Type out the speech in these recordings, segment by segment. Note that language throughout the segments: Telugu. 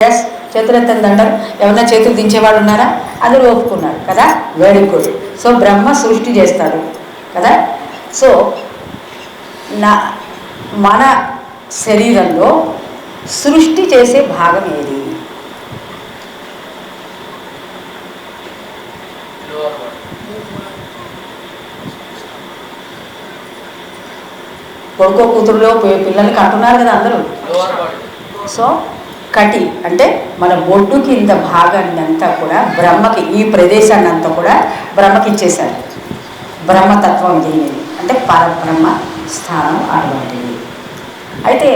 ఎస్ చేతులెత్తండి అంటారు ఎవరన్నా చేతులు దించేవాళ్ళు ఉన్నారా అందరూ ఒప్పుకున్నారు కదా? వెరీ గుడ్ సో బ్రహ్మ సృష్టి చేస్తాడు కదా? సో నా మన శరీరంలో సృష్టి చేసే భాగం ఏది? కొడుకో కూతురులో పిల్లల్ని కంటున్నారు కదా అందరూ. సో కటి అంటే మన బొడ్డు కింద భాగాన్ని అంతా కూడా బ్రహ్మకి ఈ ప్రదేశాన్ని అంతా కూడా బ్రహ్మకి ఇచ్చేశారు. బ్రహ్మతత్వం దీనిది అంటే పరబ్రహ్మ స్థానం అటువంటిది. అయితే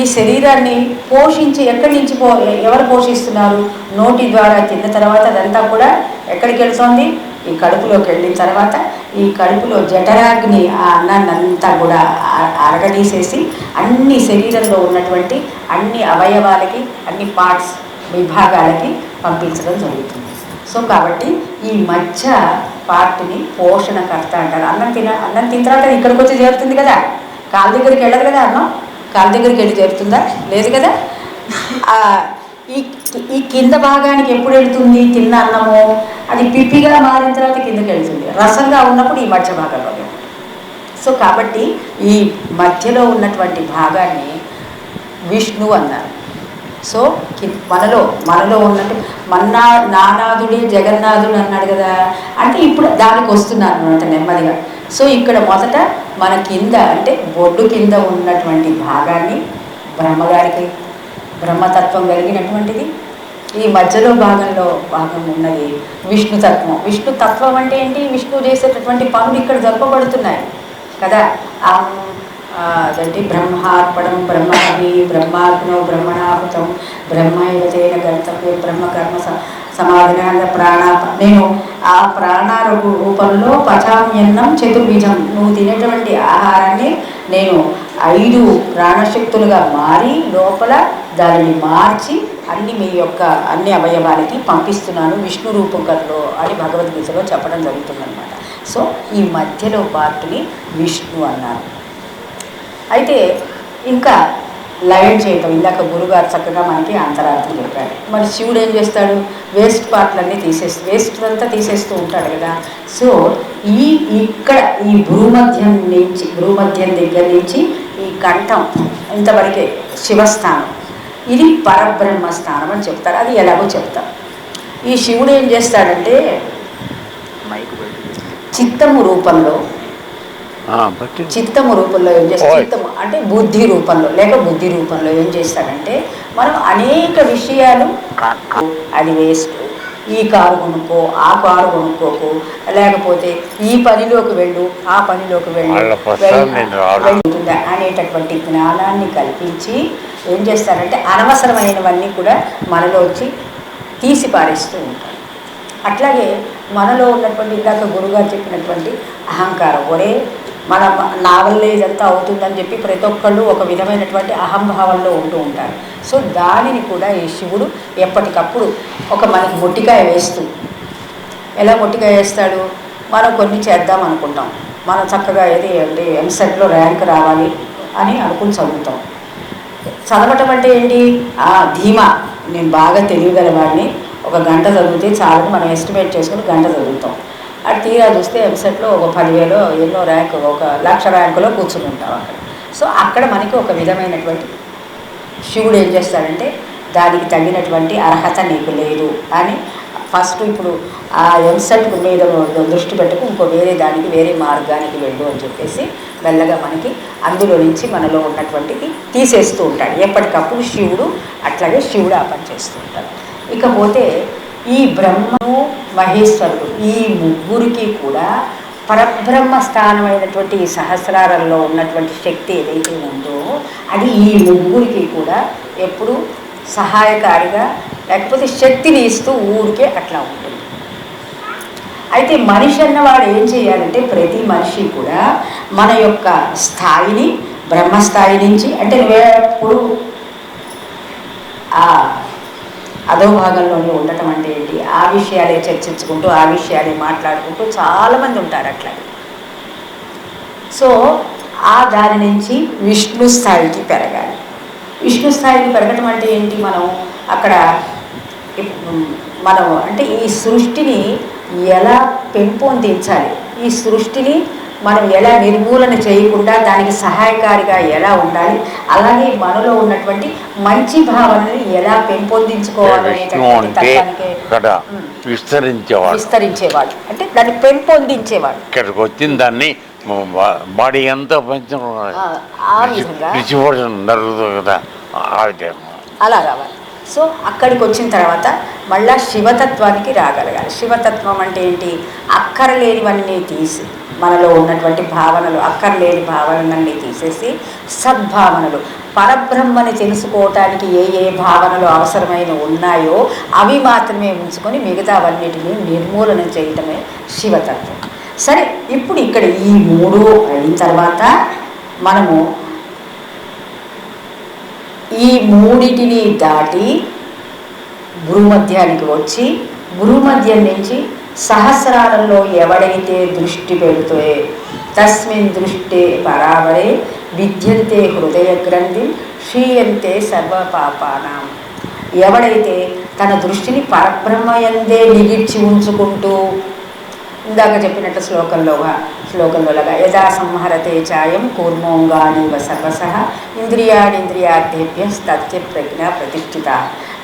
ఈ శరీరాన్ని పోషించి ఎక్కడి నుంచి పో ఎవరు పోషిస్తున్నారు? నోటి ద్వారా తిన్న తర్వాత అదంతా కూడా ఎక్కడికి వెళ్తుంది? ఈ కడుపులోకి వెళ్ళిన తర్వాత ఈ కడుపులో జఠరాగ్ని ఆ అన్నాన్నంతా కూడా అరగదీసేసి అన్ని శరీరంలో ఉన్నటువంటి అన్ని అవయవాలకి అన్ని పార్ట్స్ విభాగాలకి పంపించడం జరుగుతుంది. సో కాబట్టి ఈ మధ్య పార్ట్ని పోషణకర్త అంటారు. అన్నం తిన అన్నం తిన తర్వాత ఇక్కడికి వచ్చి చేరుతుంది కదా? కాళ్ళ దగ్గరికి వెళ్ళదు కదా అన్నం? కాళ్ళ దగ్గరికి వెళ్ళి చేరుతుందా? లేదు కదా? ఈ ఈ కింద భాగానికి ఎప్పుడు వెళ్తుంది? తిన్న అన్నము అది పిప్పిగా మారిన తర్వాత కిందకి వెళ్తుంది. రసంగా ఉన్నప్పుడు ఈ మధ్య భాగంలో సో కాబట్టి ఈ మధ్యలో ఉన్నటువంటి భాగాన్ని విష్ణు అన్నారు. సో మనలో మనలో ఉన్నట్టు మన్నా నానాథుడే జగన్నాథుడు అన్నాడు కదా. అంటే ఇప్పుడు దానికి వస్తున్నాను అనమాట నెమ్మదిగా. సో ఇక్కడ మొదట మన కింద అంటే బొడ్డు కింద ఉన్నటువంటి భాగాన్ని బ్రహ్మగారికి బ్రహ్మతత్వం కలిగినటువంటిది. ఈ మధ్యలో భాగంలో భాగం ఉన్నది విష్ణుతత్వం. విష్ణుతత్వం అంటే ఏంటి? విష్ణు చేసేటటువంటి పనులు ఇక్కడ జరపబడుతున్నాయి. కదా? ఆ, బ్రహ్మార్పణం బ్రహ్మహవి బ్రహ్మాగ్నో బ్రహ్మణాహుతం బ్రహ్మైవతేన గంతవ్య బ్రహ్మకర్మ స- సమాధిన ప్రాణ నేను ఆ ప్రాణాల రూపంలో పచామ్యన్నం చతుర్భుజం. నువ్వు తినేటువంటి ఆహారాన్ని నేను ఐదు ప్రాణశక్తులుగా మారి లోపల దానిని మార్చి అన్ని మీ యొక్క అన్ని అవయవాలకి పంపిస్తున్నాను. విష్ణు రూపకంలో అని భగవద్గీతలో చెప్పడం జరుగుతుందన్నమాట. సో ఈ మధ్యలో పార్ట్ని విష్ణు అన్నారు. అయితే ఇంకా లయన్ చేయటం ఇందాక గురుగారు చక్కగా మనకి అంతరార్థం చెప్పాడు మరి శివుడు ఏం చేస్తాడు? వేస్ట్ పార్ట్లన్నీ తీసేస్తూ వేస్ట్ అంతా తీసేస్తూ ఉంటాడు కదా. సో ఈ ఇక్కడ ఈ భూమధ్యం నుంచి భూమధ్యం దగ్గర నుంచి ఈ కంఠం ఇంతవరకే శివస్థానం. ఇది పరబ్రహ్మ స్థానం అని చెప్తారు. అది ఎలాగో చెప్తారు ఈ శివుడు ఏం చేస్తాడంటే చిత్తము రూపంలో చిత్తము రూపంలో ఏం చేస్తాడు. చిత్తము అంటే బుద్ధి రూపంలో లేక బుద్ధి రూపంలో ఏం చేస్తాడంటే మనం అనేక విషయాలు అది వేస్ట్. ఈ కారు కొనుక్కో ఆ కారు కొనుక్కోకు. లేకపోతే ఈ పనిలోకి వెళ్ళు ఆ పనిలోకి వెళ్ళు. అనేటటువంటి జ్ఞానాన్ని కల్పించి ఏం చేస్తారంటే అనవసరమైనవన్నీ కూడా మనలో వచ్చి తీసి పారేస్తూ ఉంటారు. అట్లాగే మనలో ఉన్నటువంటి ఇందాక గురుగారు చెప్పినటువంటి అహంకారం ఒరే మన నా వల్లే ఇదంతా అవుతుందని చెప్పి ప్రతి ఒక్కళ్ళు ఒక విధమైనటువంటి అహంభావంలో ఉంటూ ఉంటారు. సో దానిని కూడా ఈ శివుడు ఎప్పటికప్పుడు ఒక మనకి మొట్టికాయ వేస్తూ ఎలా మొట్టికాయ వేస్తాడు? మనం కొన్ని చేద్దాం అనుకుంటాం. మనం చక్కగా ఏది అంటే ఎంసెట్లో ర్యాంక్ రావాలి అని అనుకుని చదువుతాం. చదవటం అంటే ఏంటి? ఆ ధీమా. నేను బాగా తెలియగలవాడిని. ఒక గంట చదివితే చాలని మనం ఎస్టిమేట్ చేసుకుని గంట చదువుతాం. అటు తీరా చూస్తే ఎంసెట్లో ఒక పదివేలో ఎన్నో ర్యాంక్ ఒక లక్ష ర్యాంకులో కూర్చుని ఉంటాం అక్కడ. సో అక్కడ మనకి ఒక విధమైనటువంటి శివుడు ఏం చేస్తాడంటే దానికి తగినటువంటి అర్హత నీకు లేదు అని ఫస్ట్ ఇప్పుడు ఆ ఎంసెట్ మీద దృష్టి పెట్టుకు ఇంకో వేరే దానికి వేరే మార్గానికి వెళ్ళు అని చెప్పేసి మెల్లగా మనకి అందులో నుంచి మనలో ఉన్నటువంటిది తీసేస్తూ ఉంటాడు. ఎప్పటికప్పుడు శివుడు అట్లాగే శివుడు ఆ పని చేస్తూ ఉంటాడు. ఇకపోతే ఈ బ్రహ్మను మహేశ్వరుడు ఈ ముగ్గురికి కూడా పరబ్రహ్మ స్థానమైనటువంటి ఈ సహస్రారంలో ఉన్నటువంటి శక్తి ఏదైతే ఉందో అది ఈ ముగ్గురికి కూడా ఎప్పుడు సహాయకారిగా లేకపోతే శక్తిని ఇస్తూ ఊరికే అట్లా ఉంటుంది. అయితే మనిషి అన్నవాడు ఏం చేయాలంటే ప్రతి మనిషి కూడా మన యొక్క స్థాయిని బ్రహ్మస్థాయి నుంచి అంటే నువ్వెప్పుడు ఆ అధోభాగంలోనే ఉండటం అంటే ఏంటి? ఆ విషయాలే చర్చించుకుంటూ ఆ విషయాలే మాట్లాడుకుంటూ చాలామంది ఉంటారు అట్లా. సో ఆ దాని నుంచి విష్ణు స్థాయికి పెరగాలి. విష్ణు స్థాయికి పెరగటం అంటే ఏంటి? మనం అక్కడ మనం అంటే ఈ సృష్టిని ఎలా పెంపొందించాలి? ఈ సృష్టిని మనం ఎలా నిర్మూలన చేయకుండా దానికి సహాయకారిగా ఎలా ఉండాలి? అలాగే మనలో ఉన్నటువంటి మంచి భావనని ఎలా పెంపొందించుకోవాలి విష్ణు అంటే ఇక్కడ విస్తరించేవాడు. విస్తరించేవాడు. అంటే దాన్ని పెంపొందించేవాడు. ఇక్కడికి వచ్చిన దాన్ని బాడీ అంతా పంచడం జరుగుతుంది కదా అలా రావాలి. సో అక్కడికి వచ్చిన తర్వాత మళ్ళా శివతత్వానికి రాగలగాలి. శివతత్వం అంటే ఏంటి? అక్కరలేనివన్నీ తీసి మనలో ఉన్నటువంటి భావనలు అక్కర్లేని భావనలన్నీ తీసేసి సద్భావనలు. పరబ్రహ్మని తెలుసుకోవటానికి ఏ ఏ భావనలు అవసరమైన ఉన్నాయో అవి మాత్రమే ఉంచుకొని మిగతావన్నిటిని నిర్మూలన చేయటమే శివతత్వం. సరే ఇప్పుడు ఇక్కడ ఈ మూడు అయిన తర్వాత మనము ఈ మూడిటిని దాటి భూమధ్యానికి వచ్చి భూమధ్యం నుంచి సహస్రాలలో ఎవడైతే దృష్టి పెడుతే తస్మిన్ దృష్టి పరావరే విద్యంతే హృదయ గ్రంథి క్షీయంతే సర్వపాపానం. ఎవడైతే తన దృష్టిని పరబ్రహ్మయందే నిగిడ్చి ఉంచుకుంటూ ఇందాక చెప్పినట్టు శ్లోకంలోగా శ్లోకంలోలాగా యథా సంహరతే చాయం కూర్మోంగాని వసవస ఇంద్రియాణింద్రియార్థేభ్య సత్య ప్రజ్ఞ ప్రతిష్ఠిత.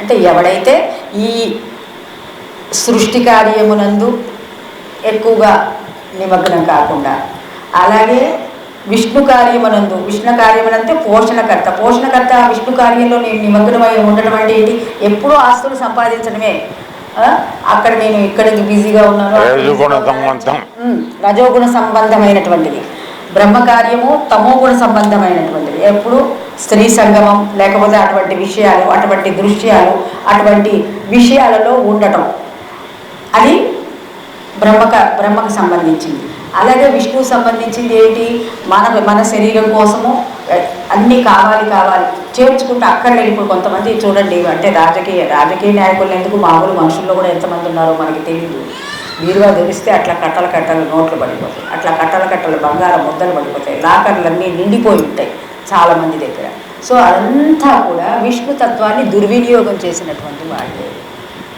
అంటే ఎవడైతే ఈ సృష్టి కార్యమునందు ఎక్కువగా నిమగ్నం కాకుండా. అలాగే విష్ణు కార్యమునందు విష్ణు కార్యమునంటే పోషణకర్త. పోషణకర్త విష్ణు కార్యంలో నేను నిమగ్నమై ఉండడం అంటే ఏంటి? ఎప్పుడూ ఆస్తులు సంపాదించడమే? అక్కడ నేను ఇక్కడ బిజీగా ఉన్నాను రజోగుణ బిజీగా ఉన్నాను. సంబంధం. ఉమ్, రజోగుణ సంబంధమైనటువంటిది. బ్రహ్మకార్యము తమోగుణ సంబంధమైనటువంటిది. ఎప్పుడు స్త్రీ సంగమం లేకపోతే అటువంటి విషయాలు అటువంటి దృశ్యాలు అటువంటి విషయాలలో ఉండటం. అది బ్రహ్మక బ్రహ్మకు సంబంధించింది. అలాగే విష్ణువు సంబంధించింది ఏంటి? మన మన శరీరం కోసము అన్నీ కావాలి కావాలి. చేర్చుకుంటే అక్కర్లేదు ఇప్పుడు కొంతమంది చూడండి అంటే రాజకీయ రాజకీయ నాయకులు ఎందుకు మామూలు మనుషుల్లో కూడా ఎంతమంది ఉన్నారో మనకి తెలియదు వీరుగా దొరిస్తే అట్లా కట్టలు కట్టలు నోట్లు పడిపోతాయి. అట్లా కట్టలు కట్టలు బంగారం ముద్దలు పడిపోతాయి. లాకర్లన్నీ నిండిపోయి ఉంటాయి చాలామంది దగ్గర. సో అదంతా కూడా విష్ణు తత్వాన్ని దుర్వినియోగం చేసినటువంటి వాళ్ళే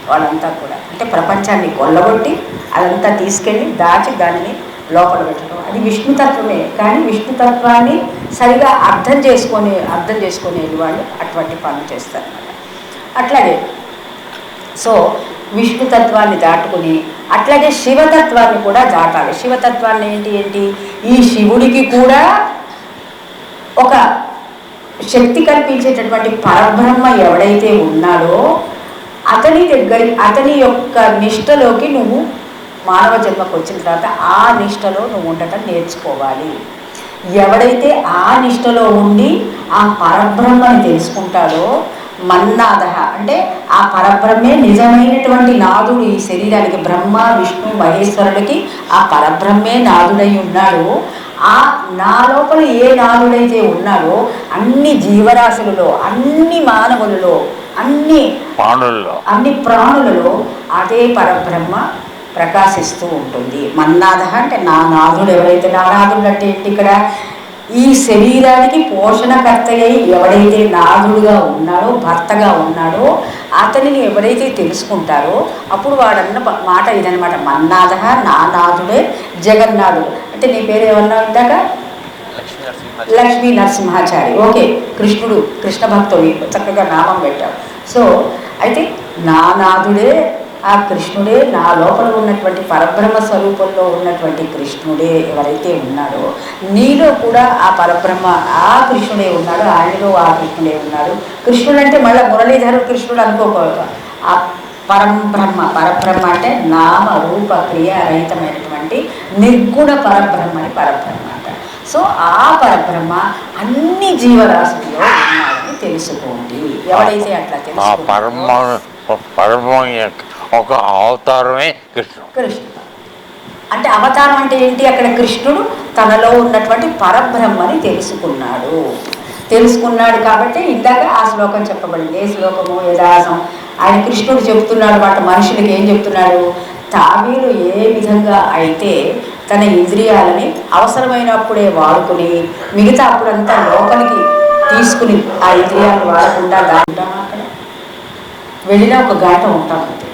వాళ్ళంతా కూడా. అంటే ప్రపంచాన్ని కొల్లగొట్టి అదంతా తీసుకెళ్ళి దాచి దానిని లోపల పెట్టడం. అది విష్ణుతత్వమే కానీ విష్ణుతత్వాన్ని సరిగా అర్థం చేసుకొని అర్థం చేసుకునే వాళ్ళు అటువంటి పనులు చేస్తారు. అట్లాగే సో విష్ణుతత్వాన్ని దాటుకుని అట్లాగే శివతత్వాన్ని కూడా దాటాలి. శివతత్వాన్ని ఏంటి ఏంటి? ఈ శివుడికి కూడా ఒక శక్తి కల్పించేటటువంటి పరబ్రహ్మ ఎవడైతే ఉన్నాడో అతని దగ్గర అతని యొక్క నిష్టలోకి నువ్వు మానవ జన్మకు వచ్చిన తర్వాత ఆ నిష్టలో నువ్వు ఉండటం నేర్చుకోవాలి. ఎవడైతే ఆ నిష్టలో ఉండి ఆ పరబ్రహ్మని తెలుసుకుంటాడో మన్నాద అంటే ఆ పరబ్రహ్మే నిజమైనటువంటి నాదుడు ఈ శరీరానికి బ్రహ్మ విష్ణు మహేశ్వరుడికి ఆ పరబ్రహ్మే నాదుడై ఉన్నాడు. ఆ నా లోపల ఏ నాదుడైతే ఉన్నాడో అన్ని జీవరాశులలో అన్ని మానవులలో అన్ని పానుల్లో అన్ని ప్రాణులలో అదే పరబ్రహ్మ ప్రకాశిస్తూ ఉంటుంది. మన్నాథ అంటే నా నాథుడు ఎవరైతే నా నాథుడు అంటే ఇక్కడ? ఈ శరీరానికి పోషణకర్త అయి ఎవడైతే నాథుడుగా ఉన్నాడో భర్తగా ఉన్నాడో అతనిని ఎవరైతే తెలుసుకుంటారో అప్పుడు వాడన్న మాట ఇదనమాట మన్నాథ నా నాథుడే జగన్నాథుడు అంటే నీ పేరు ఏమన్నా ఇందాక? లక్ష్మీ నరసింహాచారి ఓకే. కృష్ణుడు కృష్ణ భక్తుడు చక్కగా నామం పెట్టావు. సో అయితే నా నాథుడే ఆ కృష్ణుడే నా లోపల ఉన్నటువంటి పరబ్రహ్మ స్వరూపంలో ఉన్నటువంటి కృష్ణుడే ఎవరైతే ఉన్నాడో నీలో కూడా ఆ పరబ్రహ్మ ఆ కృష్ణుడే ఉన్నాడు ఆయనలో ఆ కృష్ణుడే ఉన్నాడు. కృష్ణుడు అంటే మళ్ళీ మురళీధరుడు కృష్ణుడు అనుకోకూడదు. ఆ పరబ్రహ్మ పరబ్రహ్మ అంటే నామ రూప క్రియ రహితమైనటువంటి నిర్గుణ పరబ్రహ్మని పరబ్రహ్మ అంట సో ఆ పరబ్రహ్మ అన్ని జీవరాశుల్లో తెలుసుకోండి. ఎవడైతే అట్లా ఆ తెలుసుకుంటారో పరమ పరమ ఒక అవతారమే కృష్ణుడు. కృష్ణుడు. అంటే అవతారం అంటే ఏంటి? అక్కడ కృష్ణుడు తనలో ఉన్నటువంటి పరబ్రహ్మని తెలుసుకున్నాడు. తెలుసుకున్నాడు కాబట్టి ఇందాక ఆ శ్లోకం చెప్పబడింది. ఏ శ్లోకము? యదాసం ఆయన కృష్ణుడు చెప్తున్నాడు మాట మనుషులకి ఏం చెప్తున్నాడు? తావీలు ఏ విధంగా అయితే తన ఇంద్రియాలని అవసరమైనప్పుడే వాడుకుని మిగతా అప్పుడంతా లోపలికి తీసుకుని ఆ ఇంద్రియాలు వాడకుండా దాంటామా వెళ్ళిన ఒక ఘాటం ఉంటాం అంతే